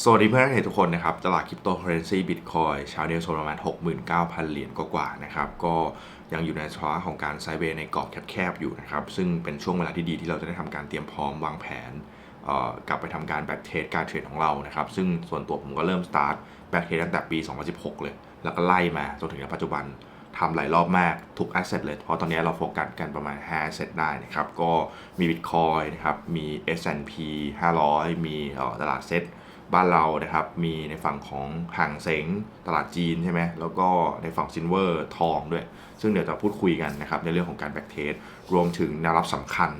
สวัสดีเพื่อนๆทุกคนนะครับ ตลาดคริปโตเคอเรนซีบิตคอยเช้านี้โซนประมาณ 69,000 เหรียญกว่าๆนะครับ ก็ยังอยู่ในภาวะของการไซเวย์ในกรอบแคบๆอยู่นะครับ ซึ่งเป็นช่วงเวลาที่ดีที่เราจะได้ทำการเตรียมพร้อมวางแผนกลับไปทำการแบ็กเทสการเทรดของเรานะครับ ซึ่งส่วนตัวผมก็เริ่มสตาร์ทแบ็กเทสตั้งแต่ปี 2016 เลย แล้วก็ไล่มาจนถึงปัจจุบันทำหลายรอบมากทุก asset เลย เพราะตอนนี้เราโฟกัสกันประมาณ5 asset ได้นะครับ ก็มี Bitcoin นะครับ มี S&P 500 มีเอ่อตลาดเซ็ต บ้านเรานะครับ มีในฝั่งของห่างเสงตลาดจีนใช่ไหมแล้วก็ในฝั่งซินเวอร์ทองด้วย ซึ่งเดี๋ยวจะพูดคุยกันนะครับในเรื่องของการแบ็กเทสรวมถึงแนวรับสำคัญ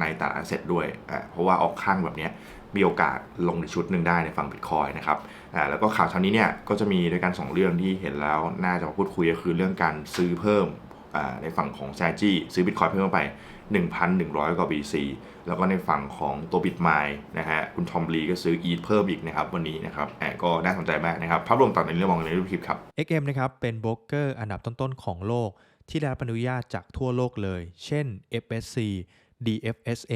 ในตลาด asset ด้วยอ่าเพราะว่าออกข้างแบบนี้มีโอกาสลงในชุดหนึ่งได้ในฝั่ง Bitcoin นะครับอ่าแล้วก็ข่าวเช้านี้เนี่ยก็จะมีด้วยกัน 2 เรื่องที่เห็นแล้วน่าจะมาพูดคุยก็คือเรื่องการซื้อเพิ่มอ่าในฝั่งของ s a g i ซื้อ Bitcoin เพิ่มเข้าไป 1,100 กว่า BC แล้วก็ในฝั่งของตัว Bitmine นะฮะคุณทอมลีก็ซื้อ ETH เพิ่มอีกนะครับวันนี้นะครับแอบก็น่าสนใจมากนะครับภาพรวมต่างในเรื่องมองในรูปคลิปครับ XM นะครับเป็นโบรกเกอร์อันดับต้นๆของโลก ที่ได้รับอนุญาตจากทั่วโลกเลย เช่น FSC DFSA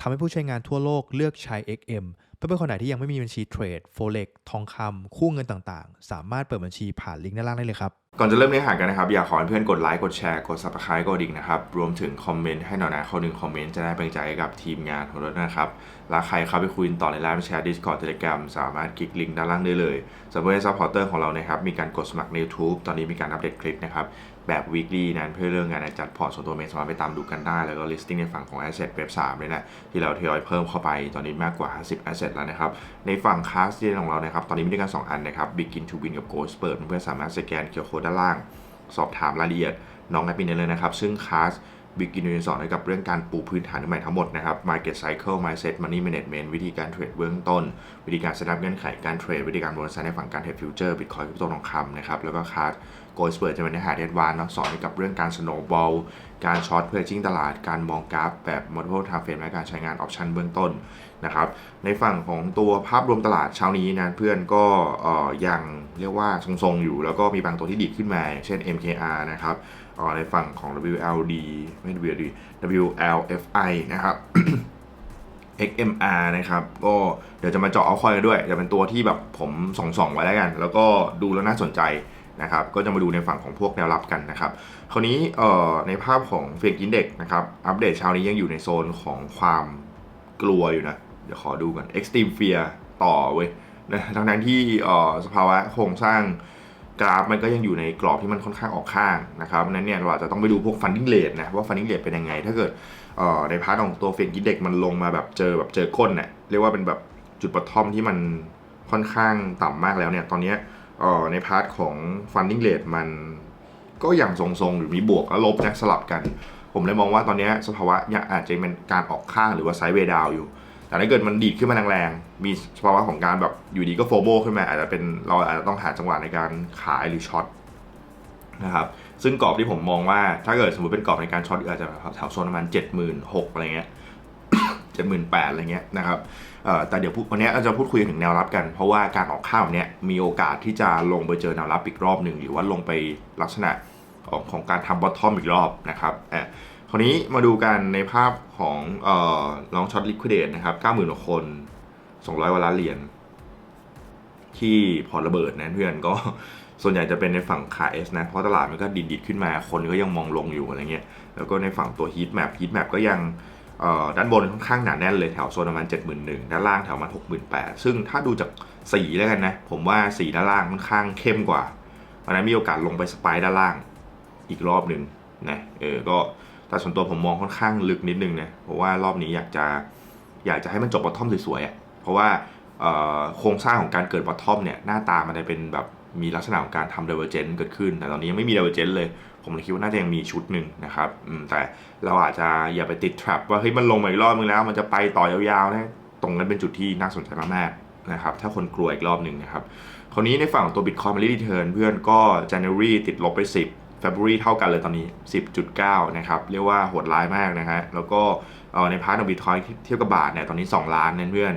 ทำให้ผู้ใช้งานทั่วโลกเลือกใช้ XM เพื่อนคนไหนที่ยังไม่มีบัญชีเทรด Forex ทองคำคู่เงินต่างๆ สามารถเปิดบัญชีผ่านลิงก์ด้านล่างได้เลยครับ ก่อนจะเริ่มเนื้อหากันนะครับ อยากขอให้เพื่อนกดไลค์กดแชร์กด subscribe กดดิ่งนะครับ รวมถึงคอมเมนต์ให้หน่อยนะข้อหนึ่งคอมเมนต์จะได้เป็นใจกับทีมงานของเรานะครับแล้วใครเข้าไปคุยต่อในไลน์แชร์ Discord Telegram สามารถคลิกลิงก์ด้านล่างได้เลยสำหรับซัพพอร์เตอร์ของเรานะครับมีการกดสมัครใน YouTube ตอนนี้มีการอัปเดตคลิปนะครับ แบบ weekly นั้นเพื่อเรื่องงานจัดพอร์ตส่วนตัวเมย์สามารถไปตามดูกันได้ แล้วก็ listing ในฝั่งของ asset web 3เลยนะที่เราทยอยเพิ่มเข้าไปตอนนี้มากกว่า 50 asset แล้วนะครับ ในฝั่งคลาสที่ของเรานะครับตอนนี้มีด้วยกัน 2 อันนะครับ begin to win กับ go expert เพื่อนสามารถสแกน QR code ด้านล่าง สอบถามรายละเอียดน้องแอดมินเลยนะครับซึ่งคลาส Begin สอนเกี่ยวกับเรื่องการปูพื้นฐานใหม่ทั้งหมดนะครับ Market Cycle Mindset Money Management วิธีการเทรดเบื้องต้น วิธีการ set up เงื่อนไขการเทรด วิธีการบริษัทในฝั่งการเทรดฟิวเจอร์ Bitcoin คริปโตทองคำนะครับ แล้วก็ค ลาส Go Expert จะเป็นเนื้อหาเรียนวานเนาะสอนเกี่ยวกับเรื่องการ snowball การช็อตเพื่อจิ้งตลาดการมองกราฟแบบ multiple time frame และการใช้งานออปชันเบื้องต้นนะครับในฝั่งของตัวภาพรวมตลาดเช้านี้นะเพื่อนก็ยังเรียกว่าทรงๆอยู่ แล้วก็มีบางตัวที่ดีดขึ้นมา เช่น MKR นะครับในฝั่งของ WLD ไม่ WLD WLFI นะครับ XMR นะครับ ก็เดี๋ยวจะมาเจาะเอาคอยกันด้วย จะเป็นตัวที่แบบผมส่องๆไว้แล้วกัน แล้วก็ดูแล้วน่าสนใจ นะครับก็จะมาดูในฝั่งของพวกแนวรับกันนะครับคราวนี้ในภาพของเฟกอินเด็กนะครับอัปเดตเช้านี้ยังอยู่ในโซนของความกลัวอยู่นะเดี๋ยวขอดูกัน Extreme Fear ต่อเว้ยนะทั้งนั้นที่สภาวะโครงสร้างกราฟมันก็ยังอยู่ในกรอบที่มันค่อนข้างออกข้างนะครับเพราะฉะนั้นเนี่ยเราอาจจะต้องไปดูพวก funding rate นะว่า funding rate เป็นยังไง ถ้าเกิดในพาร์ทของตัวเฟกอินเด็กมันลงมาแบบเจอแบบเจอก้นเนี่ยเรียกว่าเป็นแบบจุดปะทอมที่มันค่อนข้างต่ำมากแล้วเนี่ยตอนนี้ ออในพาร์ทของ funding rate มันก็ยังทรงๆ หรือมีบวกและลบนะสลับกัน ผมเลยมองว่าตอนนี้สภาวะยังอาจจะเป็นการออกข้างหรือว่าไซด์เวย์ดาวอยู่ แต่ถ้าเกิดมันดีดขึ้นมาแรงๆมีสภาวะของการแบบอยู่ดีก็โฟโบขึ้นมาอาจจะเป็นเราอาจจะต้องหาจังหวะในการขายหรือช็อตนะครับซึ่งกรอบที่ผมมองว่าถ้าเกิดสมมติเป็นกรอบในการช็อตอาจจะแถวโซนประมาณเจ็ดหมื่นหกอะไรเงี้ยเจ็ดหมื่นแปดอะไรเงี้ยนะครับ แต่เดี๋ยววันนี้เราจะพูดคุยถึงแนวรับกัน เพราะว่าการออกข้าวเนี้ยมีโอกาสที่จะลงไปเจอแนวรับอีกรอบหนึ่งหรือว่าลงไปลักษณะของของการทำบอททอมอีกรอบนะครับอะคราวนี้มาดูกันในภาพของเอ่อลองช็อตลิควิดเดตนะครับเก้าหมื่นคนสองร้อยกว่าล้านเหรียญที่พอร์ตระเบิดนะเพื่อนก็ส่วนใหญ่จะเป็นในฝั่งขาเอสนะ เพราะตลาดมันก็ดิดๆขึ้นมา คนก็ยังมองลงอยู่อะไรเงี้ย แล้วก็ในฝั่งตัวฮีทแมปฮีทแมปก็ยัง ด้านบนค่อนข้างหนาแน่นเลยแถวโซนประมาณ 71,000ด้านล่างแถวประมาณ68,000 ซึ่งถ้าดูจากสีแล้วกันนะ ผมว่าสีด้านล่างค่อนข้างเข้มกว่าเพราะนั้นมีโอกาสลงไปสปายด้านล่างอีกรอบหนึ่งนะเออก็แต่ส่วนตัวผมมองค่อนข้างลึกนิดนึงนะเพราะว่ารอบนี้อยากจะอยากจะให้มันจบบอททอมสวยๆอะเพราะว่าโครงสร้างของการเกิดบอททอมเนี่ยหน้าตามันจะเป็นแบบมีลักษณะของการทำ divergent เกิดขึ้น แต่ตอนนี้ยังไม่มี divergent เลย ผมเลยคิดว่าน่าจะยังมีชุดหนึ่งนะครับแต่เราอาจจะอย่าไปติด trap ว่าเฮ้ยมันลงมาอีกรอบนึงแล้ว มันจะไปต่อยาวๆนะตรงนั้นเป็นจุดที่น่าสนใจมากๆนะครับถ้าคนกลัวอีกรอบหนึ่งนะครับคราวนี้ในฝั่งของตัว Bitcoin มารีดีเทิร์นเพื่อนก็ January ติดลบไป 10 February เท่ากันเลยตอนนี้ 10.9 นะครับ เรียกว่าโหดร้ายมากนะฮะ แล้วก็เออในพาร์ทของ Bitcoin เทียบกับบาทเนี่ย ตอนนี้ 2 ล้านเนี่ยเพื่อน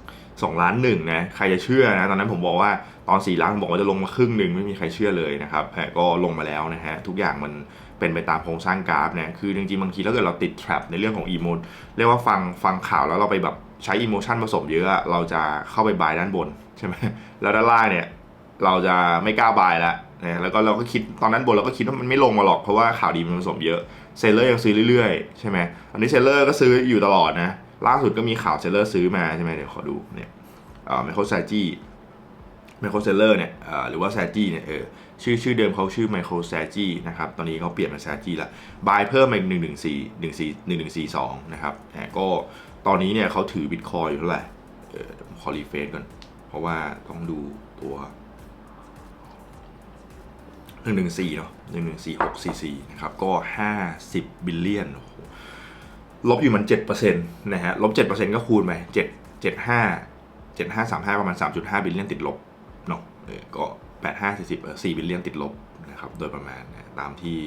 2ล้านหนึ่งนะ ใครจะเชื่อนะ ตอนนั้นผมบอกว่า ตอน4ล้านบอกว่าจะลงมาครึ่งหนึ่งไม่มีใครเชื่อเลยนะครับแต่ก็ลงมาแล้วนะฮะทุกอย่างมันเป็นไปตามโครงสร้างกราฟนะคือจริงๆบางทีถ้าเกิดเราติด trap ในเรื่องของอีโมนเรียกว่าฟังฟังข่าวแล้วเราไปแบบใช้อิโมชันผสมเยอะ เราจะเข้าไปบายด้านบนใช่ไหมแล้วด้านล่างเนี่ยเราจะไม่กล้าบายแล้วนะแล้วก็เราก็คิดตอนนั้นบนเราก็คิดว่ามันไม่ลงมาหรอกเพราะว่าข่าวดีมันผสมเยอะเซลเลอร์ยังซื้อเรื่อยๆใช่ไหมอันนี้เซลเลอร์ก็ซื้ออยู่ตลอดนะล่าสุดก็มีข่าวเซลเลอร์ซื้อมาใช่ไหมเดี๋ยวขอดูเนี่ยอ่อไมโครแซจี ไมโครเซลเลอร์เนี่ยหรือว่าแซจี้เนี่ยเออชื่อชื่อเดิมเขาชื่อไมโครแซจี้นะครับตอนนี้เขาเปลี่ยนเป็นแซจี้ละบายเพิ่มมาอีกหนึ่งหนึ่งสี่หนึ่งสี่หนึ่งหนึ่งสี่สองนะครับอ่ก็ตอนนี้เนี่ยเขาถือบิตคอยอยู่เท่าไหร่เออขอรีเฟซก่อน เพราะว่าต้องดูตัวหนึ่งหนึ่งสี่เนาะหนึ่งหนึ่งสี่หกสี่สี่นะครับก็ห้าสิบบิลเลียนโอ้โหลบอยู่มันเจ็ดเปอร์เซ็นต์นะฮะลบเจ็ดเปอร์เซ็นต์ก็คูณไปเจ็ดเจ็ดห้าเจ็ดห้าสามห้าประมาณสามจุดห้าบิลเลียนติดลบ เออก็แปดห้าสี่สิบสี่บิลเลียนติดลบนะครับโดยประมาณนะตามที่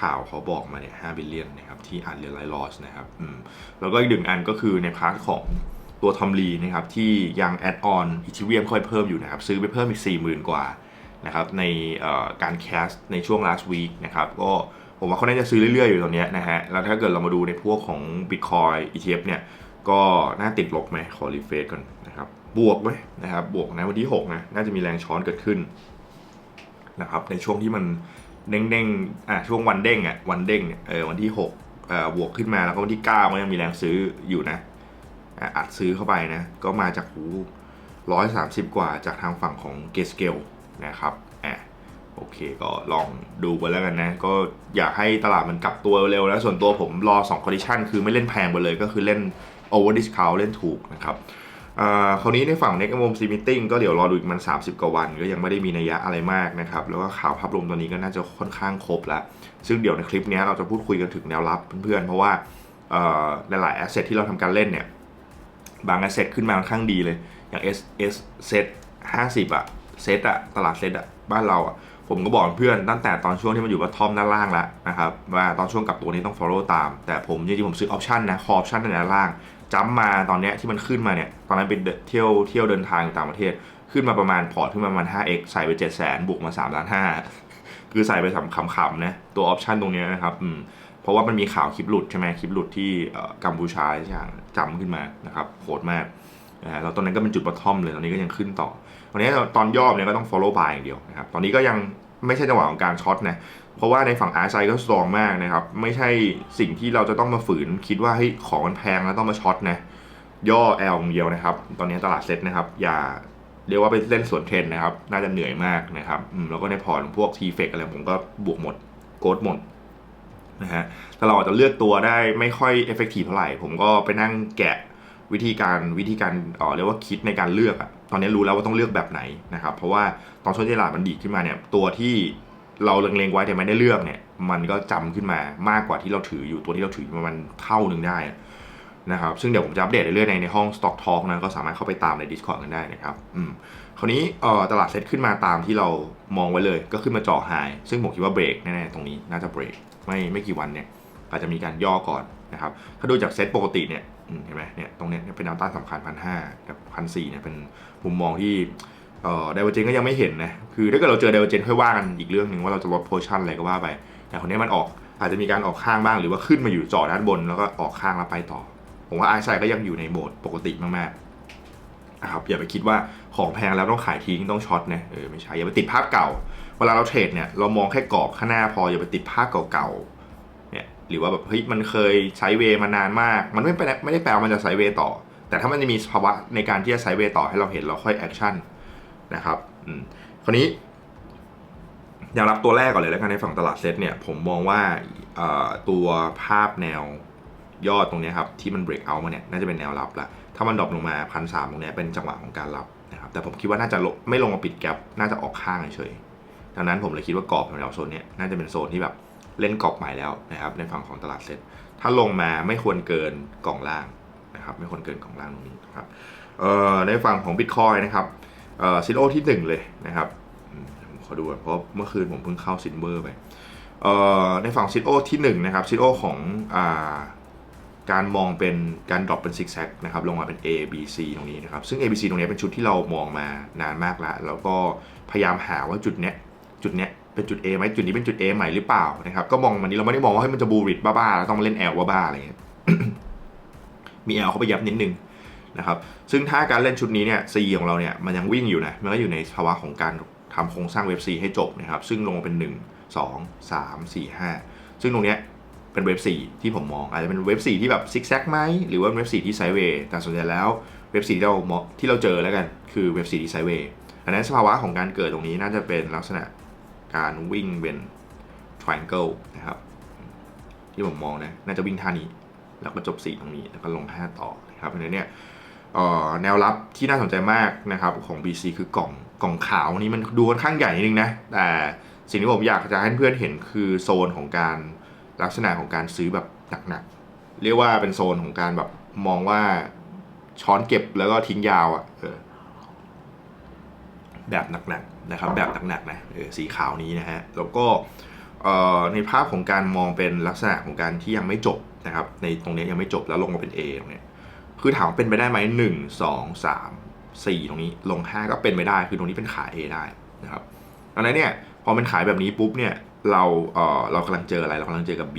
ข่าวเขาบอกมาเนี่ยห้าบิลเลียนนะครับที่อ่านเรียนไลลอสนะครับอืมแล้วก็อีกหนึ่งอันก็คือในพาร์ทของตัวทอมลีนะครับที่ยังแอดออนอีทีเวียมค่อยเพิ่มอยู่นะครับซื้อไปเพิ่มอีกสี่หมื่นกว่านะครับในการแคสในช่วง last week นะครับก็ผมว่าเขาน่าจะซื้อเรื่อยๆ อยู่ตรงเนี้นะฮะ แล้วถ้าเกิดเรามาดูในพวกของ Bitcoin ETF เนี่ย ก็น่าติดลบไหมขอรีเฟรชก่อนนะครับ บวกไหมนะครับบวกนะวันที่ 6 นะ น่าจะมีแรงช้อนเกิดขึ้นนะครับในช่วงที่มันเด้งๆอะช่วงวันเด้งอะวันเด้งเนี่ยเออวันที่6เอ่อบวกขึ้นมาแล้วก็วันที่ 9ก็ยังมีแรงซื้ออยู่นะอัดซื้อเข้าไปนะ ก็มาจากหูร้อยสามสิบกว่าจากทางฝั่งของเกสเกลนะครับอะโอเคก็ลองดูไปแล้วกันนะ ก็อยากให้ตลาดมันกลับตัวเร็วแล้วส่วนตัวผมรอ2 condition คือไม่เล่นแพงไปเลยก็คือเล่น over discount เล่นถูกนะครับ คราวนี้ในฝั่ง next m o m c meeting ก็เดี๋ยวรอดูอีกมัน 30 กว่าวัน ก็ยังไม่ได้มีนัยยะอะไรมากนะครับ แล้วก็ข่าวภาพรวมตอนนี้ก็น่าจะค่อนข้างครบแล้ว ซึ่งเดี๋ยวในคลิปนี้เราจะพูดคุยกันถึงแนวรับเพื่อนๆ เพราะว่าเอ่อหลายๆ asset ที่เราทำการเล่นเนี่ย บาง asset ขึ้นมาค่อนข้างดีเลย อย่าง S S set 50อะเซตอะตลาดเซตอะบ้านเราอะผมก็บอกเพื่อนตั้งแต่ตอนช่วงที่มันอยู่กับทอมด้านล่างแล้วนะครับว่าตอนช่วงกลับตัวนี้ต้อง follow ตาม แต่ผมจริงๆผมซื้อออปชันนะคอออปชันในด้านล่าง จัมมาตอนเนี้ยที่มันขึ้นมาเนี่ยตอนนั้นเป็นเที่ยวเที่ยวเดินทางอยู่ต่างประเทศ ขึ้นมาประมาณพอร์ตขึ้นมาประมาณ 5x ใส่ไป 7 0 0 0 0 0บวกมา3ล้าน5คือใส่ไปสำขำๆนะตัวออปชันตรงนี้นะครับอืมเพราะว่ามันมีข่าวคลิปหลุดใช่ไหมคลิปหลุดที่กัมพูชาอย่างจำขึ้นมานะครับโหดมากนะฮะแล้วตอนนั้นก็เป็นจุดบอททอมเลยตอนนี้ก็ยังขึ้นต่อวันนี้ตอนย่อเนี่ยก็ต้อง follow by อย่างเดียวนะครับตอนนี้ก็ยัง ไม่ใช่จังหวะของการช็อตนะเพราะว่าในฝั่งอาร์ไซก็สตรองมากนะครับ ไม่ใช่สิ่งที่เราจะต้องมาฝืน คิดว่าเฮ้ยของมันแพงแล้วต้องมาช็อตนะย่อ L อย่างเดียวนะครับ ตอนนี้ตลาดเซ็ตนะครับ อย่าเรียกว่าไปเล่นสวนเทรนนะครับ น่าจะเหนื่อยมากนะครับอืมแล้วก็ในพอร์ตพวกทีเฟกอะไรผมก็บวกหมดโกดหมดนะฮะแต่เราอาจจะเลือกตัวได้ไม่ค่อยเอฟเฟกตีเท่าไหร่ ผมก็ไปนั่งแกะวิธีการวิธีการอ่อเรียกว่าคิดในการเลือกอะ ตอนนี้รู้แล้วว่าต้องเลือกแบบไหนนะครับ เพราะว่าตอนช่วงที่ตลาดมันดีขึ้นมาเนี่ยตัวที่เราเล็งๆไว้แต่ไม่ได้เลือกเนี่ย มันก็จำขึ้นมามากกว่าที่เราถืออยู่ตัวที่เราถือประมาณเท่าหนึ่งได้นะครับ ซึ่งเดี๋ยวผมจะอัปเดตเรื่อยๆในในห้อง Stock Talk นะก็สามารถเข้าไปตามใน Discord กันได้นะครับอืมคราวนี้เอ่อตลาดเซตขึ้นมาตามที่เรามองไว้เลย ก็ขึ้นมาเจาะไฮซึ่งผมคิดว่าเบรกแน่ๆตรงนี้น่าจะเบรกไม่ไม่กี่วันเนี่ยอาจจะมีการย่อก่อนนะครับถ้าดูจากเซตปกติเนี่ย เห็นไหมเนี่ยตรงเนี้ยเป็นแนวต้านสำคัญพันห้ากับพันสี่เนี่ยเป็นมุมมองที่เอ่อไดเวอเจนก็ยังไม่เห็นนะคือถ้าเกิดเราเจอไดเวอเจนค่อยว่ากันอีกเรื่องหนึ่งว่าเราจะลดโพชั่นอะไรก็ว่าไป แต่คนนี้มันออกอาจจะมีการออกข้างบ้างหรือว่าขึ้นมาอยู่จอด้านบน แล้วก็ออกข้างแล้วไปต่อ ผมว่าไอซ์ก็ยังอยู่ในโหมดปกติมากๆนะครับอย่าไปคิดว่าของแพงแล้วต้องขายทิ้งต้องช็อตนะเออไม่ใช่อย่าไปติดภาพเก่า เวลาเราเทรดเนี่ยเรามองแค่กรอบข้างหน้าพออย่าไปติดภาพเก่าๆ หรือว่าแบบเฮ้ยมันเคยไซด์เวย์มานานมาก มันไม่เป็นไม่ได้แปลว่ามันจะไซด์เวย์ต่อ แต่ถ้ามันจะมีภาวะในการที่จะไซด์เวย์ต่อให้เราเห็นเราค่อยแอคชั่นนะครับอืมคราวนี้แนวรับตัวแรกก่อนเลยแล้วกันในฝั่งตลาดเซ็ตเนี่ยผมมองว่าตัวภาพแนวยอดตรงนี้ครับที่มันเบรกเอามาเนี่ยน่าจะเป็นแนวรับละถ้ามันดรอปลงมาพันสามตรงนี้เป็นจังหวะของการรับนะครับแต่ผมคิดว่าน่าจะไม่ลงมาปิดแกลบน่าจะออกข้างเฉยดังนั้นผมเลยคิดว่ากรอบแถวโซนเนี้ยน่าจะเป็นโซนที่แบบ เล่นกรอบใหม่แล้วนะครับในฝั่งของตลาดเซ็ตถ้าลงมาไม่ควรเกินกล่องล่างนะครับไม่ควรเกินกล่องล่างตรงนี้ครับเอ่อในฝั่งของ Bitcoin นะครับเอ่อซิโอที่หนึ่งเลยนะครับผมขอดูเพราะเมื่อคืนผมเพิ่งเข้าซินเวอร์ไปเอ่อในฝั่งซิโอที่หนึ่งนะครับซิโอของอ่าการมองเป็นการดรอปเป็นซิกแซกนะครับลงมาเป็น A B C ตรงนี้นะครับ ซึ่ง A B C ตรงนี้เป็นชุดที่เรามองมานานมากแล้ว แล้วก็พยายามหาว่าจุดเนี้ยจุดเนี้ย เป็นจุด A ไหมจุดนี้เป็นจุด A ใหม่หรือเปล่านะครับก็มองมันนี้เราไม่ได้มองว่าให้มันจะบูริดบ้าๆแล้วต้องมาเล่น L บ้าๆอะไรเงี้ยมี L เข้าไปยับนิดนึงนะครับซึ่งถ้าการเล่นชุดนี้เนี่ย C ของเราเนี่ยมันยังวิ่งอยู่นะมันก็อยู่ในภาวะของการทำโครงสร้างเว็บ C ให้จบนะครับซึ่งลงมาเป็น 1 2 3 4 5 ซึ่งตรงเนี้ยเป็นเว็บ 4 ที่ผมมอง อาจจะเป็นเว็บ 4 ที่แบบซิกแซกไหมหรือว่าเว็บ 4 ที่ไซเวย์แต่ส่วนใหญ่แล้วเว็บ 4 ที่เราที่เราเจอแล้วกันคือเว็บ 4 ที่ไซเวย์อันนั้นสภาวะของการเกิดตรงนี้น่าจะเป็นลักษณะ การวิ่งเป็น triangle นะครับที่ผมมองนะน่าจะวิ่งท่านี้แล้วก็จบ 4 ตรงนี้แล้วก็ลง 5 ต่อนะครับเพราะฉะนั้นเนี่ยแนวรับที่น่าสนใจมากนะครับของ BC คือกล่องกล่องขาวนี้มันดูค่อนข้างใหญ่นิดนึงนะแต่สิ่งที่ผมอยากจะให้เพื่อนเห็นคือโซนของการลักษณะของการซื้อแบบหนักๆ เรียกว่าเป็นโซนของการแบบมองว่าช้อนเก็บแล้วก็ทิ้งยาวอะ่ะแบบหนักๆ นะครับแบบหนักๆนะสีขาวนี้นะฮะแล้วก็ในภาพของการมองเป็นลักษณะของการที่ยังไม่จบนะครับในตรงนี้ยังไม่จบแล้วลงมาเป็น A ตรงนี้คือถามว่าเป็นไปได้ไหมหนึ่งสองสามสี่ตรงนี้ลง 5 ก็เป็นไปได้คือตรงนี้เป็นขาย A ได้นะครับดังนั้นเนี่ยพอเป็นขายแบบนี้ปุ๊บเนี่ยเราเออเรากำลังเจออะไรเรากำลังเจอกับ B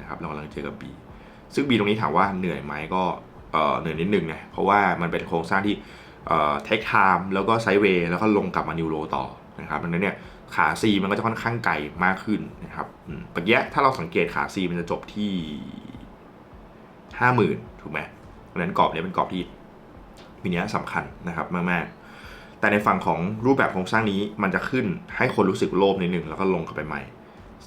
นะครับเรากำลังเจอกับ B ซึ่ง B ตรงนี้ถามว่าเหนื่อยไหมก็เออเหนื่อยนิดนึงนะเพราะว่ามันเป็นโครงสร้างที่ เทคไทม์แล้วก็ไซด์เวย์แล้วก็ลงกลับมานิวโรต่อนะครับดังนั้นเนี่ยขา C มันก็จะค่อนข้างไกลมากขึ้นนะครับปะเยะถ้าเราสังเกตขา C มันจะจบที่ห้าหมื่นถูกไหมเพราะฉะนั้นกรอบเนี้ยเป็นกรอบที่มีนัยสำคัญนะครับมาก ๆ แต่ในฝั่งของรูปแบบโครงสร้างนี้มันจะขึ้นให้คนรู้สึกโลภนิดนึงแล้วก็ลงกลับไปใหม่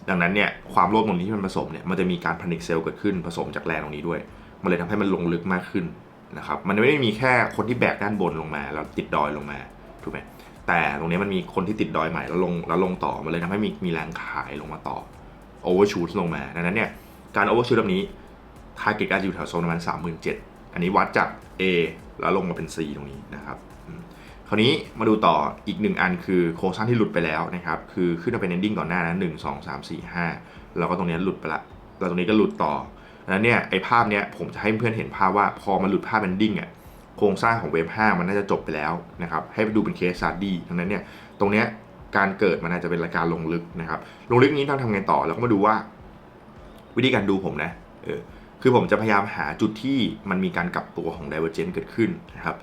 ดังนั้นเนี่ยความโลภตรงนี้ที่มันผสมเนี่ยมันจะมีการพนิคเซลเกิดขึ้นผสมจากแรงตรงนี้ด้วย มันเลยทำให้มันลงลึกมากขึ้น นะครับมันไม่ได้มีแค่คนที่แบกด้านบนลงมาแล้วติดดอยลงมาถูกไหมแต่ตรงนี้มันมีคนที่ติดดอยใหม่แล้วลงแล้วลงต่อมันเลยทำให้มีมีแรงขายลงมาต่อโอเวอร์ชูตลงมาดังนั้นเนี่ยการโอเวอร์ชูตแบบนี้ทาร์เก็ตการอยู่แถวโซนประมาณสามหมื่นเจ็ดอันนี้วัดจาก A แล้วลงมาเป็น C ตรงนี้นะครับคราวนี้มาดูต่ออีกหนึ่งอันคือโครงสร้างที่หลุดไปแล้วนะครับคือขึ้นมาเป็น ending ก่อนหน้านั้นหนึ่งสองสามสี่ห้าแล้วก็ตรงนี้หลุดไปละแล้วตรงนี้ก็หลุดต่อ ดังนั้นเนี่ยไอ้ภาพเนี้ยผมจะให้เพื่อนเห็นภาพว่าพอมันหลุดภาพ ending อะโครงสร้างของเว็บ5มันน่าจะจบไปแล้วนะครับให้ไปดูเป็นเคสซาร์ดีดังนั้นเนี่ยตรงเนี้ยการเกิดมันอาจจะเป็นรายการลงลึกนะครับลงลึกนี้ต้องทำไงต่อ แล้วก็มาดูว่า วิธีการดูผมนะเออคือผมจะพยายามหาจุดที่มันมีการกลับตัวของ Divergence เกิดขึ้นนะครับ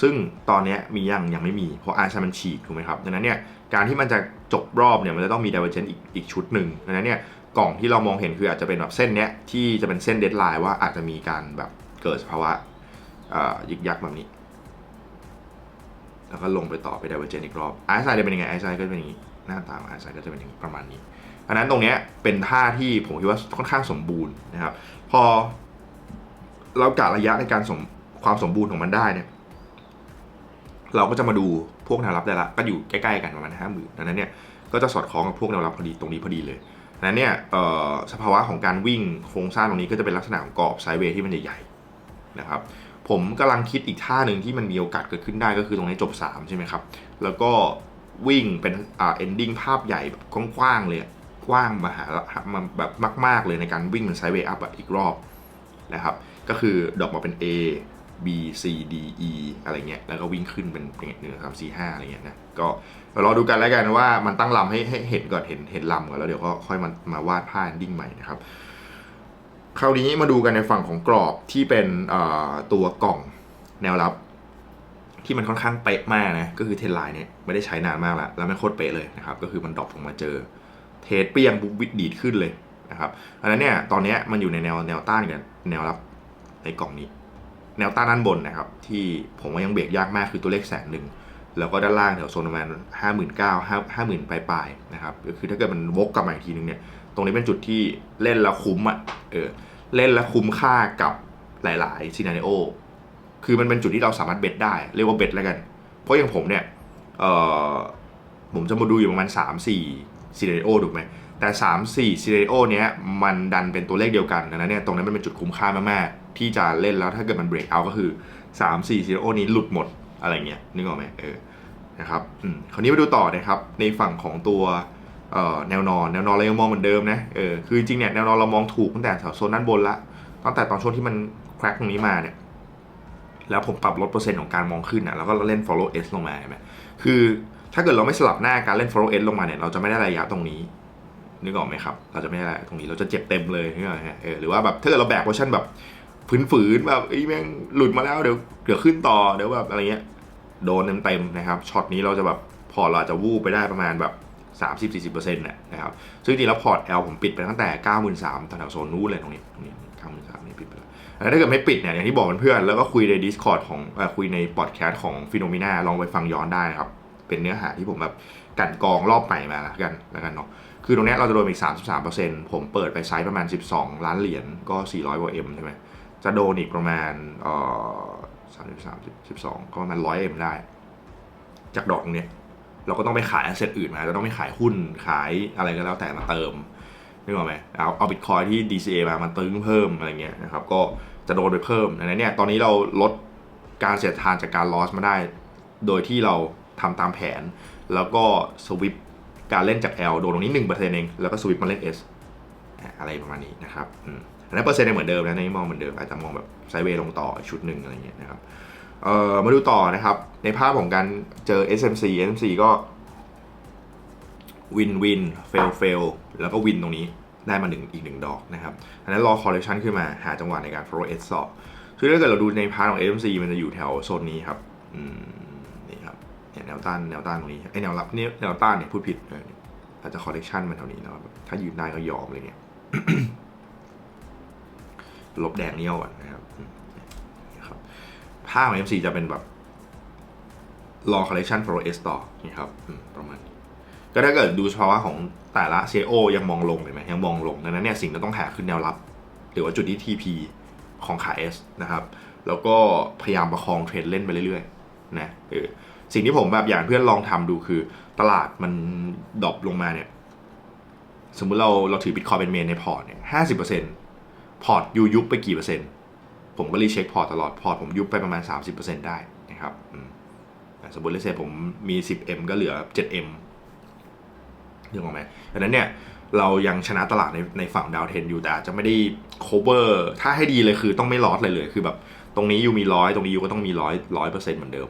ซึ่งตอนเนี้ยมียังยังไม่มีเพราะอาร์ชมันฉีกถูกไหมครับดังนั้นเนี่ยการที่มันจะจบรอบเนี่ยมันจะต้องมี Divergence อีกอีกชุดหนึ่งดังนั้นเนี่ย กล่องที่เรามองเห็นคืออาจจะเป็นแบบเส้นเนี้ยที่จะเป็นเส้นเดดไลน์ว่าอาจจะมีการแบบเกิดสภาวะยึกยักแบบนี้ แล้วก็ลงไปต่อไปไดเวอร์เจนอีกรอบไอซ์ไซด์จะเป็นยังไงไอซ์ไซด์ก็จะเป็นอย่างนี้ หน้าตาของไอซ์ไซด์ก็จะเป็นอย่างประมาณนี้อันนั้นตรงเนี้ยเป็นท่าที่ผมคิดว่าค่อนข้างสมบูรณ์นะครับ พอเรากะระยะในการสมความสมบูรณ์ของมันได้เนี่ยเราก็จะมาดูพวกแนวรับได้ละก็อยู่ใกล้ๆกันประมาณห้าหมื่นดังนั้นเนี่ยก็จะสอดคล้องกับพวกแนวรับพอดีตรงนี้พอดีเลย นั้นเนี่ยสภาวะของการวิ่งโครงสร้างตรงนี้ก็จะเป็นลักษณะของกรอบไซด์เวย์ที่มันใหญ่ๆนะครับผมกำลังคิดอีกท่าหนึ่งที่มันมีโอกาสเกิดขึ้นได้ก็คือตรงนี้จบ 3 ใช่ไหมครับ แล้วก็วิ่งเป็นอ่า ending ภาพใหญ่แบบกว้างๆเลยกว้างมหามาแบบมาก ๆ เลยในการวิ่งเป็นไซด์เวย์อัพอีกรอบนะครับ ก็คือดอกมาเป็น A B C D E อะไรเงี้ย แล้วก็วิ่งขึ้นเป็นเป็นหนึ่งสามสี่ห้าอะไรเงี้ยนะ ก็ เดี๋ยวรอดูกันแล้วกันว่ามันตั้งลำให้ให้เห็นก่อนเห็นเห็นลำก่อนแล้วเดี๋ยวก็ค่อยมามาวาดผ้า ending ใหม่นะครับคราวนี้มาดูกันในฝั่งของกรอบที่เป็นตัวกล่องแนวรับ ที่มันค่อนข้างเป๊ะมากนะก็คือเทนไลน์เนี่ยไม่ได้ใช้นานมากแล้วแล้วมันโคตรเป๊ะเลยนะครับก็คือมันดรอปลงมาเจอ เทสเปรี้ยงปุ๊บวิดดีดขึ้นเลยนะครับอันนั้นเนี่ยตอนนี้มันอยู่ในแนวแนวต้านกันแนวรับในกล่องนี้ แนวต้านด้านบนนะครับ ที่ผมว่ายังเบรกยากมากคือตัวเลขแสนหนึ่ง แล้วก็ด้านล่างแถวโซนประมาณห้าหมื่นเก้าห้าห้าหมื่นปลายๆนะครับก็คือถ้าเกิดมันวกกลับมาอีกทีนึงเนี่ยตรงนี้เป็นจุดที่เล่นแล้วคุ้มอะเออเล่นแล้วคุ้มค่ากับหลายๆซีนารีโอคือมันเป็นจุดที่เราสามารถเบ็ดได้เรียกว่าเบ็ดแล้วกัน เพราะอย่างผมเนี่ยเออผมจะมาดูอยู่ประมาณ3 4ซีนารีโอถูกไหมแต่ 3 4ซีนารีโอเนี้ยมันดันเป็นตัวเลขเดียวกันดังนั้นเนี่ยตรงนั้นมันเป็นจุดคุ้มค่ามากๆที่จะเล่นแล้วถ้าเกิดมันเบรกเอาก็คือ 3 4ซีนารีโอนี้หลุดหมด อะไรเงี้ยนึกออกไหมเออนะครับอืมคราวนี้มาดูต่อนะครับในฝั่งของตัวเอ่อแนวนอนแนวนอนเรายังมองเหมือนเดิมนะเออคือจริงเนี่ยแนวนอนเรามองถูกตั้งแต่แถวโซนด้านบนละตั้งแต่ตอนช่วงที่มันแคร็กตรงนี้มาเนี่ยแล้วผมปรับลดเปอร์เซ็นต์ของการมองขึ้นอะแล้วก็เล่น follow S ลงมาใช่ไหมคือถ้าเกิดเราไม่สลับหน้าการเล่น follow S ลงมาเนี่ยเราจะไม่ได้ระยะตรงนี้นึกออกไหมครับ เราจะไม่ได้ตรงนี้เราจะเจ็บเต็มเลยนึกออกไหมเออหรือว่าแบบถ้าเกิดเราแบกเวอร์ชันแบบ ฝืนๆแบบไอ้แม่งหลุดมาแล้วเดี๋ยวเดี๋ยวขึ้นต่อเดี๋ยวแบบอะไรเงี้ยโดนเต็มๆนะครับช็อตนี้เราจะแบบพอเราอาจจะวูบไปได้ประมาณแบบ30-40%เนี่ยนะครับซึ่งจริงแล้วพอร์ต L ผมปิดไปตั้งแต่ 93,000แถวโซนนู้นเลยตรงนี้ตรงนี้93,000นี่ปิดไปแล้วถ้าเกิดไม่ปิดเนี่ยอย่างที่บอกเพื่อนๆแล้วก็คุยใน Discord ของอคุยในพอดแคสต์ของฟิโนมิน่าลองไปฟังย้อนได้นะครับ เป็นเนื้อหาที่ผมแบบกันกองรอบใหม่มาแล้วกันแล้วกันเนาะคือตรงนี้เราจะโดนอีก 33%ผมเปิดไปไซส์ประมาณ 12 ล้านเหรียญก็ 400กว่า M ใช่ไหม จะโดนอีกประมาณเอ่อ33 12ก็ประมาณ100 M ได้ จากดอกเนี้ยเราก็ต้องไปขายแอสเซทอื่นมาจะต้องไปขายหุ้นขายอะไรก็แล้วแต่มาเติมนึกออกไหมเอาเอาบิตคอยที่ DCA มามาตึงเพิ่มอะไรเงี้ยนะครับก็จะโดนไปเพิ่มดังนั้นเนี่ยตอนนี้เราลดการเสียทานจากการลอสมาได้ โดยที่เราทำตามแผน แล้วก็สวิปการเล่นจาก L โดนตรงนี้1%เองแล้วก็สวิปมาเล่น S อะไรประมาณนี้นะครับอืมอันนั้นเปอร์เซ็นต์ยังเหมือนเดิมนะในมองเหมือนเดิมอาจจะมองแบบไซเวย์ลงต่อชุดหนึ่งอะไรเงี้ยนะครับเอ่อมาดูต่อนะครับ ในภาพของการเจอ SMC SMC ก็วินวินเฟลเฟลแล้วก็วินตรงนี้ได้มาหนึ่งอีกหนึ่งดอกนะครับอันนั้นรอ correction ขึ้นมาหาจังหวะในการ follow S ต่อคือถ้าเกิดเราดูในพาร์ทของ SMC มันจะอยู่แถวโซนนี้ครับอืมนี่ครับเนี่ยแนวต้านแนวต้านตรงนี้ไอแนวรับเนี่ยแนวต้านเนี่ยพูดผิดอาจจะคอร์เรคชันมันแถวนี้นะครับถ้ายืนได้ก็ยอมเลยเนี่ย ลบแดงเนี้เอาก่อนนะครับครับผ้าของ MC จะเป็นแบบรอ collection for S ต่อนี่ครับประมาณนี้ก็ถ้าเกิดดูเฉพาะของแต่ละ CEO ยังมองลงเห็นไหมยังมองลงดังนั้นเนี่ยสิ่งที่ต้องหาคือแนวรับ หรือว่าจุดที่ TP ของขา S นะครับ แล้วก็พยายามประคองเทรนเล่นไปเรื่อยๆนะเออสิ่งที่ผมแบบอยากเพื่อนลองทำดูคือตลาดมันดรอปลงมาเนี่ย สมมุติเราเราถือบิตคอยเป็นเมนในพอร์ตเนี่ยห้าสิบเปอร์เซ็นต์พอร์ตยูยุบไปกี่เปอร์เซ็นต์ ผมก็รีเช็คพอร์ตตลอด พอร์ตผมยุบไปประมาณ 30%ได้นะครับอืมแต่สมมติเลเซผมมี 10M ก็เหลือ 7M นึกออกไหมดังนั้นเนี่ย เรายังชนะตลาดในในฝั่งดาวเทนอยู่แต่อาจจะไม่ได้ cover ถ้าให้ดีเลยคือต้องไม่ลอสเลยเลย คือแบบตรงนี้ยูมีร้อยตรงนี้ยูก็ต้องมีร้อยร้อยเปอร์เซ็นต์เหมือนเดิม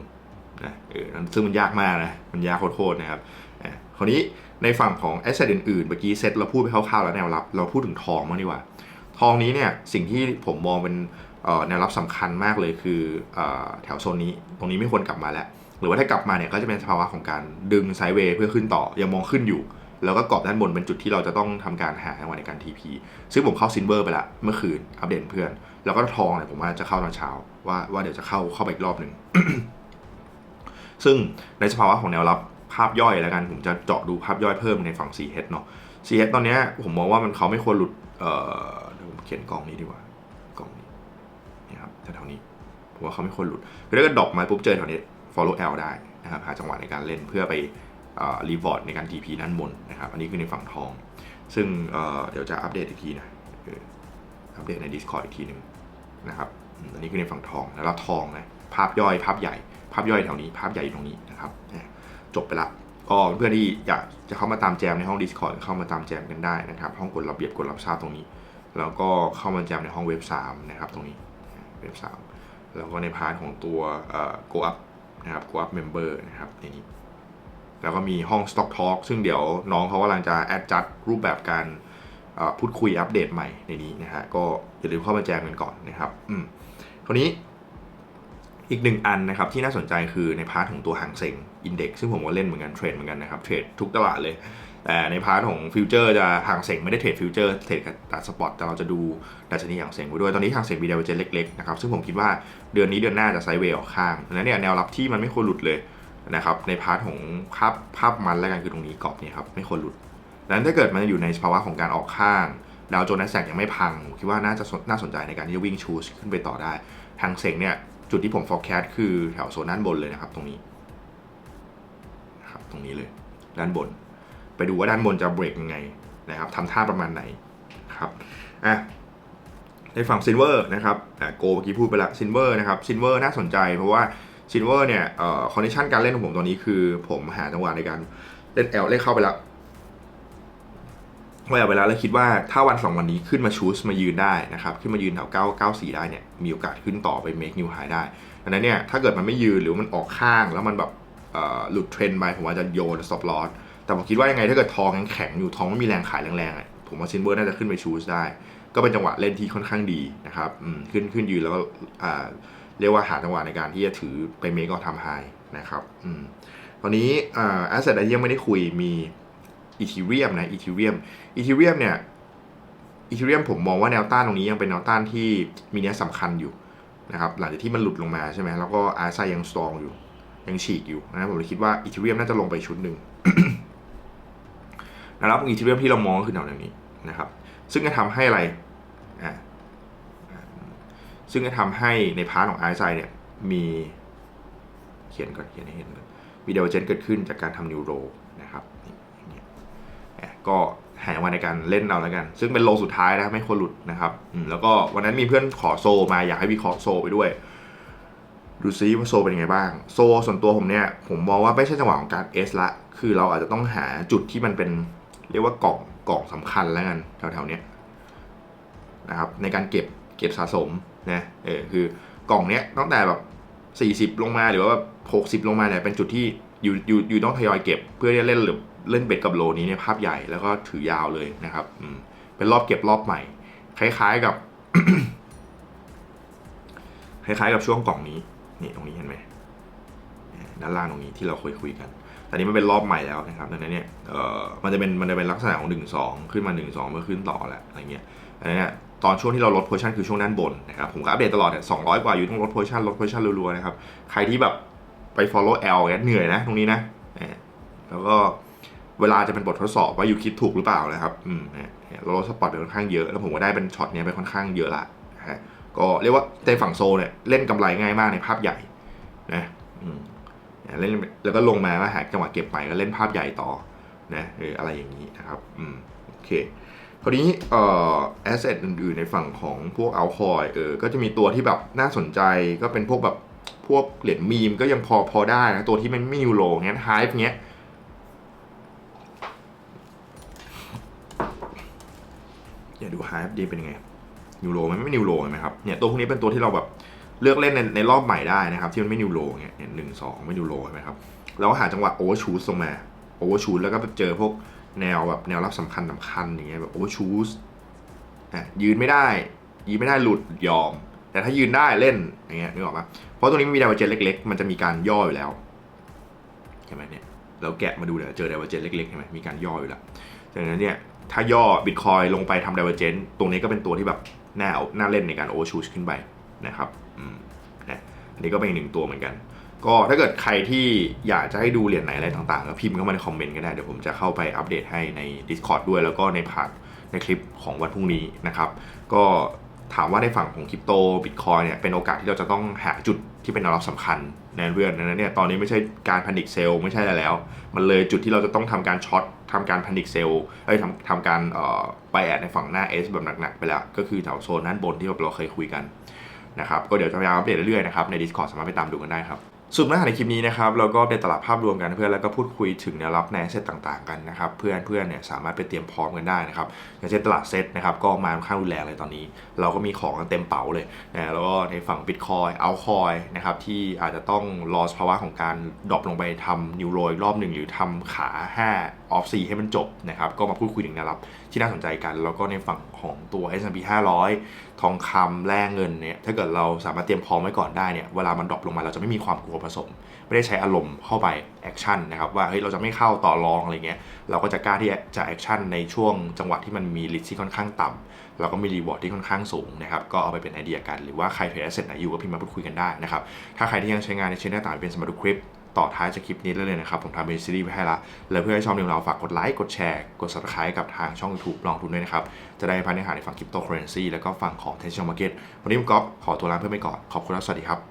นะเออซึ่งมันยากมากนะ มันยากโคตรๆนะครับอะคราวนี้ในฝั่งของแอสเซทอื่นๆ เมื่อกี้เซตเราพูดไปคร่าวๆแล้วแนวรับ เราพูดถึงทองมางดีกว่า ทองนี้เนี่ยสิ่งที่ผมมองเป็นแนวรับสำคัญมากเลยคืออแถวโซนนี้ ตรงนี้ไม่ควรกลับมาแล้ว หรือว่าถ้ากลับมาเนี่ยก็จะเป็นสภาวะของการดึงไซด์เวย์เพื่อขึ้นต่อ ยังมองขึ้นอยู่ แล้วก็กรอบด้านบนเป็นจุดที่เราจะต้องทำการหาจังหวะในการ TP ซึ่งผมเข้าซินเวอร์ไปละเมื่อคืนอัปเดตเพื่อน แล้วก็ทองเนี่ยผมว่าจะเข้าตอนเช้า ว่าว่าเดี๋ยวจะเข้าเข้าไปอีกรอบหนึ่งซึ่งในสภาวะของแนวรับ ภาพย่อยแล้วกัน ผมจะเจาะดูภาพย่อยเพิ่มในฝั่ง 4H เนาะ 4H ตอนนี้ผมมองว่ามันเขาไม่ควรหลุดเอ่อเดี๋ยวผมเขียนกล่องนี้ดีกว่ากล่องนี้นี่ครับแถวๆนี้ผมว่าเขาไม่ควรหลุดคือถ้าเกิดดอปมาปุ๊บเจอแถวนี้ follow L ได้นะครับหาจังหวะในการเล่นเพื่อไปรีวอร์ดในการ TP ด้านบนนะครับ อันนี้คือในฝั่งทอง ซึ่งเเดี๋ยวจะอัปเดตอีกทีนะอัปเดตใน Discord อีกทีหนึ่งนะครับ อันนี้คือในฝั่งทองแล้วเราทองนะภาพย่อยภาพใหญ่ ภาพย่อยแถวนี้ ภาพใหญ่อยู่ตรงนี้นะครับ จบไปละก็เพื่อนที่อยากจะเข้ามาตามแจมในห้อง Discord เข้ามาตามแจมกันได้นะครับ ห้องกดระเบียบกดรับทราบตรงนี้ แล้วก็เข้ามาแจมในห้องเว็บ3นะครับตรงนี้เว็บ3แล้วก็ในพาร์ทของตัวเอ่อ Go Up นะครับ Go Up Member นะครับในนี้แล้วก็มีห้อง Stock Talk ซึ่งเดี๋ยวน้องเขากำลังจะแอดจัดรูปแบบการพูดคุยอัปเดตใหม่ในนี้นะฮะก็อย่าลืมเข้ามาแจ้งกันก่อนนะครับอืมคราวนี้ อีกหนึ่งอันนะครับที่น่าสนใจคือในพาร์ทของตัวหางเซ็งอินเด็กซ์ซึ่งผมก็เล่นเหมือนกันเทรดเหมือนกันนะครับเทรดทุกตลาดเลย แต่ในพาร์ทของฟิวเจอร์จะหางเซ็งไม่ได้เทรดฟิวเจอร์เทรดกับตลาดสปอตแต่เราจะดูดัชนีหางเซ็งไปด้วยตอนนี้หางเซ็งมีเดเวเจนเล็กๆนะครับซึ่งผมคิดว่าเดือนนี้เดือนหน้าจะไซด์เวย์ออกข้างดังนั้นเนี่ยแนวรับที่มันไม่ควรหลุดเลยนะครับในพาร์ทของภาพภาพมันแล้วกันคือตรงนี้กรอบเนี่ยครับไม่ควรหลุดดังนั้นถ้าเกิดมันอยู่ในภาวะของการออกข้างดาวโจนส์แสกยังไม่พังคิดว่าน่าจะน่าสนใจในการที่จะวิ่งชูสขึ้นไปต่อได้ทางเซ็งเนี่ย จุดที่ผม forecast คือแถวโซนด้านบนเลยนะครับ ตรงนี้นะครับตรงนี้เลย ด้านบน ไปดูว่าด้านบนจะเบรกยังไงนะครับทำท่าประมาณไหนครับอะในฝั่งซินเวอร์นะครับอะโกเมื่อกี้พูดไปละซินเวอร์นะครับซินเวอร์น่าสนใจเพราะว่าซินเวอร์เนี่ยเอ่อคอนดิชันการเล่นของผมตอนนี้คือผมหาจังหวะในการเล่นแอลเล่นเข้าไปแล้ว เข้าไปแล้วแล้วคิดว่าถ้าวันสองวันนี้ขึ้นมาชูสมายืนได้นะครับขึ้นมายืนแถว9 9 4 ได้เนี่ยมีโอกาสขึ้นต่อไป make new high ได้ดังนั้นเนี่ยถ้าเกิดมันไม่ยืนหรือมันออกข้างแล้วมันแบบหลุดเทรนด์ไปผมว่าจะโยน stop loss แต่ผมคิดว่ายังไงถ้าเกิดทองยังแข็งอยู่ทองไม่มีแรงขายแรงๆผมว่าซินเวอร์น่าจะขึ้นไปชูสได้ ก็เป็นจังหวะเล่นที่ค่อนข้างดีนะครับขึ้นขึ้นยืนแล้วเรียกว่าหาจังหวะในการที่จะถือไปเมกออทำไฮนะครับอตอนนี้อ่าแอสเซทที่ยังไม่ได้คุยมี อีทีเรียมนะอีทีเรียมอีทีเรียมเนี่ยอีทีเรียมผมมองว่าแนวต้านตรงนี้ยังเป็นแนวต้านที่มีนัยสำคัญอยู่นะครับหลังจากที่มันหลุดลงมาใช่ไหมแล้วก็อาร์ไซยังสตรองอยู่ ยังฉีกอยู่นะผมเลยคิดว่าอีทีเรียมน่าจะลงไปชุดหนึ่งนะครับอีทีเรียมที่เรามองก็คือแนวนี้นะครับ ซึ่งจะทำให้อะไรอ่าซึ่งจะทำให้ในพาร์ทของไอซ์เนี่ยมีเขียนก่อนเขียนให้เห็นก่อนมีเดเวเจนเกิดขึ้นจากการทำนิวโรนะครับนี่อย่างเงี้ยอะ ก็หาวันในการเล่นเอาแล้วกัน ซึ่งเป็นโลสุดท้ายนะไม่ควรหลุดนะครับแล้วก็วันนั้นมีเพื่อนขอโซมาอยากให้วิเคราะห์โซไปด้วย ดูซิว่าโซเป็นยังไงบ้าง โซส่วนตัวผมเนี่ย ผมมองว่าไม่ใช่จังหวะของการเอสละ คือเราอาจจะต้องหาจุดที่มันเป็นเรียกว่ากล่องกล่องสำคัญแล้วกันแถวๆเนี้ยนะครับในการเก็บเก็บสะสมนะเออคือกล่องเนี้ยตั้งแต่แบบ 40 ลงมาหรือว่าแบบ60 ลงมาเนี่ยเป็นจุดที่อยู่อยู่อยู่ต้องทยอยเก็บเพื่อที่จะเล่นหรือ เล่นเบ็ดกับโลนี้เนี่ยภาพใหญ่แล้วก็ถือยาวเลยนะครับเป็นรอบเก็บรอบใหม่ คล้ายๆกับ คล้ายๆกับช่วงกล่องนี้ นี่ตรงนี้เห็นไหมด้านล่างตรงนี้ที่เราเคยคุยกัน แต่นี้มันเป็นรอบใหม่แล้วนะครับดังนั้นเนี่ยมันจะเป็นมันจะเป็นลักษณะของ 1 2 ขึ้นมา 1 2เมื่อขึ้นต่อแหละอะไรเงี้ยดังนั้นเนี่ยตอนช่วงที่เราลดโพชั่นคือช่วงด้านบนนะครับผมก็อัปเดตตลอดเนี่ย200กว่าอยู่ต้องลดโพชั่นลดโพชั่นรัวๆนะครับ ใครที่แบบไป follow L เนี่ยเหนื่อยนะตรงนี้นะแล้วก็ เวลาจะเป็นบททดสอบว่าอยู่คิดถูกหรือเปล่านะครับอืมเนี่ยเราลดสปอตไปค่อนข้างเยอะ แล้วผมก็ได้เป็นช็อตเนี้ยไปค่อนข้างเยอะละฮะก็เรียกว่าในฝั่งโซเนี่ยเล่นกำไรง่ายมากในภาพใหญ่นะอืมเล่นแล้วก็ลงมาว่าหาจังหวะเก็บไปก็เล่นภาพใหญ่ต่อนะเอออะไรอย่างนี้นะครับอืมโอเคคราวนี้เอ่อแอสเซทอื่นๆในฝั่งของพวกเอาคอยเออก็จะมีตัวที่แบบน่าสนใจก็เป็นพวกแบบพวกเหรียญมีมก็ยังพอพอได้นะตัวที่มันไม่นิวโลเงี้ยไฮป์เงี้ย อย่าดูไฮป์ดีเป็นยังไงนิวโลมันไม่นิวโลเห็นไหมครับเนี่ยตัวพวกนี้เป็นตัวที่เราแบบเลือกเล่นในในรอบใหม่ได้นะครับ ที่มันไม่นิวโลเงี้ยหนึ่งสองไม่นิวโลใช่ไหมครับแล้วหาจังหวะโอเวอร์ชูสลงมาโอเวอร์ชูสแล้วก็ไปเจอพวกแนวแบบแนวรับสำคัญสำคัญอย่างเงี้ยแบบโอเวอร์ชูสอะยืนไม่ได้ยืนไม่ได้หลุดยอม แต่ถ้ายืนได้เล่นอย่างเงี้ยนึกออกปะเพราะตรงนี้มันมีดาวเจนเล็ก ๆ มันจะมีการย่ออยู่แล้วใช่ไหมเนี่ยเราแกะมาดูเดี๋ยวเจอดาวเจนเล็กๆใช่ไหมมีการย่ออยู่แล้วดังนั้นเนี่ย ถ้าย่อบิตคอยลงไปทำดาวเจนตรงนี้ก็เป็นตัวที่แบบน่าน่าเล่นในการโอชูสขึ้นไปนะครับอืมนะอันนี้ก็เป็นอีกหนึ่งตัวเหมือนกัน ก็ถ้าเกิดใครที่อยากจะให้ดูเหรียญไหนอะไรต่างๆ ก็พิมพ์เข้ามาในคอมเมนต์ก็ได้ เดี๋ยวผมจะเข้าไปอัปเดตให้ใน Discord ด้วยแล้วก็ในพาร์ทในคลิปของวันพรุ่งนี้นะครับ ก็ถามว่าในฝั่งของคริปโตบิตคอยเนี่ยเป็นโอกาสที่เราจะต้องหาจุดที่เป็นแนวรับสำคัญในเรื่องนั้นเนี่ยตอนนี้ไม่ใช่การพันิกเซลไม่ใช่อะไรแล้ว มันเลยจุดที่เราจะต้องทำการช็อต ทำการพันิกเซลเอ้ยทำทำการเอ่อไปแอดในฝั่งหน้า S แบบหนักๆไปแล้ว ก็คือแถวโซนด้านบนที่เราเคยคุยกันนะครับ ก็เดี๋ยวจะพยายามอัปเดตเรื่อยๆนะครับ ใน Discord สามารถไปตามดูกันได้ครับ สรุดเนื้อหาในคลิปนี้นะครับเราก็เป็นตลาดภาพรวมกันเพื่อนแล้วก็พูดคุยถึงแนวรับในวเซตต่างๆกันนะครับเพื่อนเพื่อนเนี่ยสามารถไปเตรียมพร้อมกันได้นะครับอย่างเช่นตลาดเซตนะครับก็มาค่อนข้างรุนแรงเลยตอนนี้ เราก็มีของกันเต็มเป๋าเลยนะแล้วก็ในฝั่ง Bitcoin เอาคอยนะครับที่อาจจะต้องรอสภาวะของการดรอปลงไปทำนิวโรอีกรอบหนึ่งหรือทำขา5ออฟซีให้มันจบนะครับก็มาพูดคุยถึงแนวรับที่น่าสนใจกัน แล้วก็ในฝั่งของตัว S&P 500ทองคำแร่เงินเนี่ยถ้าเกิดเราสามารถเตรียมพร้อมไว้ก่อนได้เนี่ยเวลามันดรอปลงมาเราจะไม่มีความกลัวผสม ไม่ได้ใช้อารมณ์เข้าไปแอคชั่นนะครับว่าเฮ้ยเราจะไม่เข้าต่อรองอะไรเงี้ยเราก็จะกล้าที่จะแอคชั่นในช่วงจังหวะที่มันมีลิสที่ค่อนข้างต่ำแล้วก็มีรีวอร์ดที่ค่อนข้างสูงนะครับก็เอาไปเป็นไอเดียกันหรือว่าใครเทรดแอสเซทไหนอยู่ก็พิมพ์มาพูดคุยกันได้นะครับถ้าใครที่ยังใช้งานในเช anel ต่างเป็นสมาร์ทคลิป ต่อท้ายจากคลิปนี้ได้เลยนะครับ ผมทำเป็นซีรีส์ไว้ให้ละแล้วเพื่อให้ชอบนิวเราฝากกดไลค์ กดแชร์ กด subscribe กับทางช่อง YouTube ลองทุนด้วยนะครับ จะได้พันเนื้อหาในฝั่งคริปโตเคอเรนซีแล้วก็ฝั่งของเทนชั่นมาร์เก็ตวันนี้ผมก๊อฟขอตัวลาเพื่อนไปก่อนขอบคุณและสวัสดีครับ